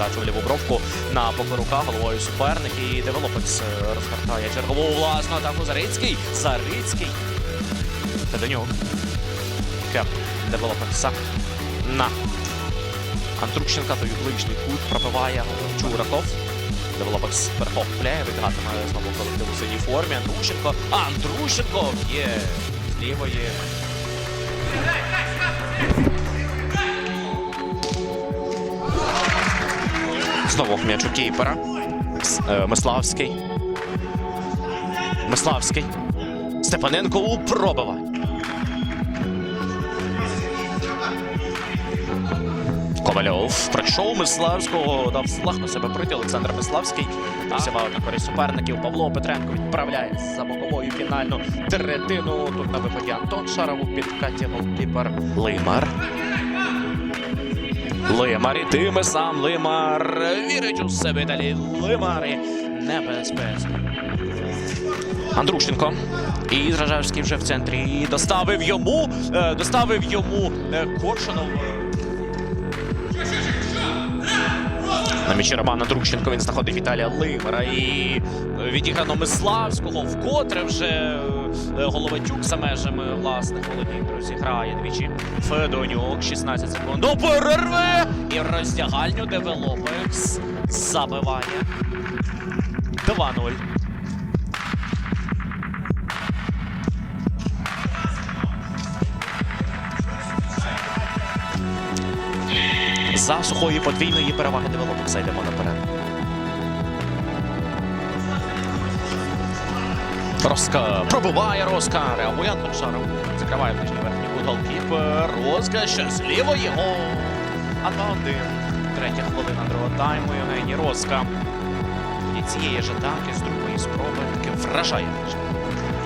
передачу в на покорука головою суперник. І Девелопекс е, розгортає чергову власну атаку Зарицький. Зарицький. Федонюк. Кеп Девелопекса. На. Андрущенка той ближній кут пробиває Чураков. Девелопекс перехопляє, вибігатиме знову колектив у синій формі. Андрущенко. Андрущенко є з лівої. Знову м'яч у Кіпера. Е, Миславський. Миславський. Степаненко у пробиванні. Ковальов пройшов Миславського, дав slag на себе пройти Олександр Миславський. Просівав на користь суперників. Павло Петренко відправляє за боковою фінальну третину. Тут на виході Антон Шаров у підкаті голкіпер Лимар. Лимар ітиме сам Лимар. Вірить у себе далі. Лимар і небезпечно. Андрушенко. І Зражевський вже в центрі. І доставив йому. е, доставив йому е, Коршунов. На м'ячі Романа Друщенко він знаходить Віталія Лимера і відіграно Миславського, вкотре вже Головатюк за межами власних володінь, друзі, грає двічі. Федонюк, 16 секунд. До перерви! І роздягальню Девелопекс забиває. 2-0. За сухої подвійної переваги Девелопекса йдемо наперед. Роска пробиває Роска. Реагує Антон Шаров. Закриває ближній верхній кут голкіпер. З лівої. Гол. А 2-1. Третя хвилина другого тайму. Євгеній Роска. І цієї ж атаки з другої спроби таки вражає.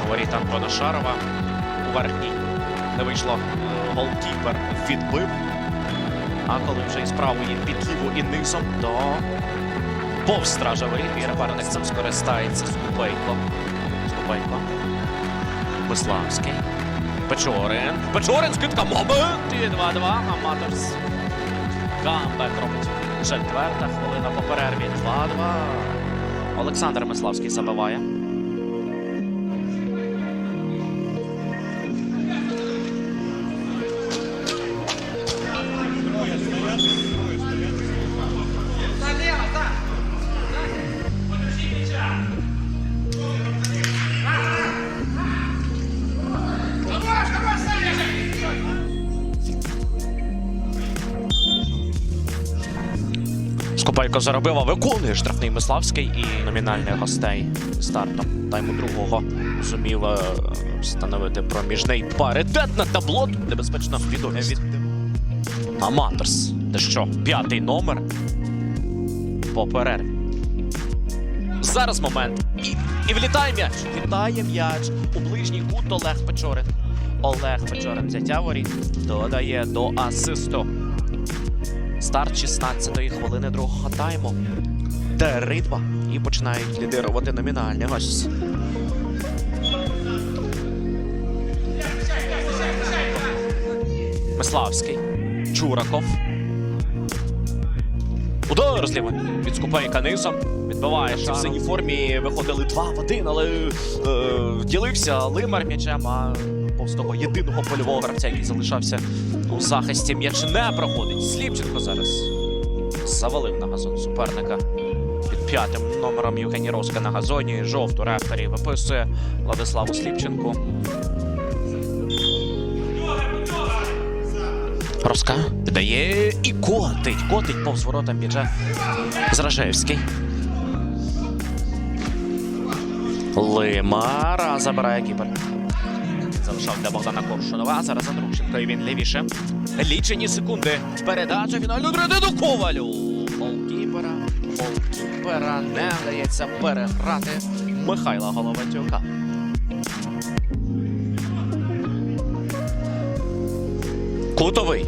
Говорить Антона Шарова. У верхній не вийшло. Е, Голкіпер відбив. А коли вже із правої під ліву і низом, то повз стража воріт. І напарник цим скористається Скупейко. Скупейко. Миславський. Печорин. Печорин скидка момент. І 2-2. Аматорс. Камбек робить. Четверта хвилина по перерві. 2-2. Олександр Миславський забиває. Скопайко заробив, а виконує штрафний Миславський і номінальних гостей стартом тайму другого зумів е, встановити проміжний паритет на табло. Небезпечно відомі від Аматорс. Де що, п'ятий номер по перерві. Зараз момент. І, і влітає м'яч. Влітає м'яч. У ближній кут Олег Печорин. Олег Печорин взяття воріт додає до асисту. Старт 16-ї хвилини другого тайму. Деритва. І починають лідирувати номінальні гості. Миславський. Чураков. Удар з лівої. Від Скупейка низом. Відбиває ще в синій формі. Виходили 2 в 1, але е, ділився Лимар м'ячем, а повз того єдиного польового гравця, який залишався у захисті м'яч не проходить. Сліпченко зараз завалив на газон суперника. Під п'ятим номером Євгеній на газоні. Жовту рефері виписує Владиславу Сліпченку. Роска піддає і котить. Котить повз воротам м'яча Зражевський. Лимара забирає кіпер. Залишав для Богдана Коршунова. Зараз Андрушенко і він лівіше. Лічені секунди. Передача фінальну третину Ковалю. Голкіпера. Голкіпера не вдається переграти Михайла Головатюка. Кутовий.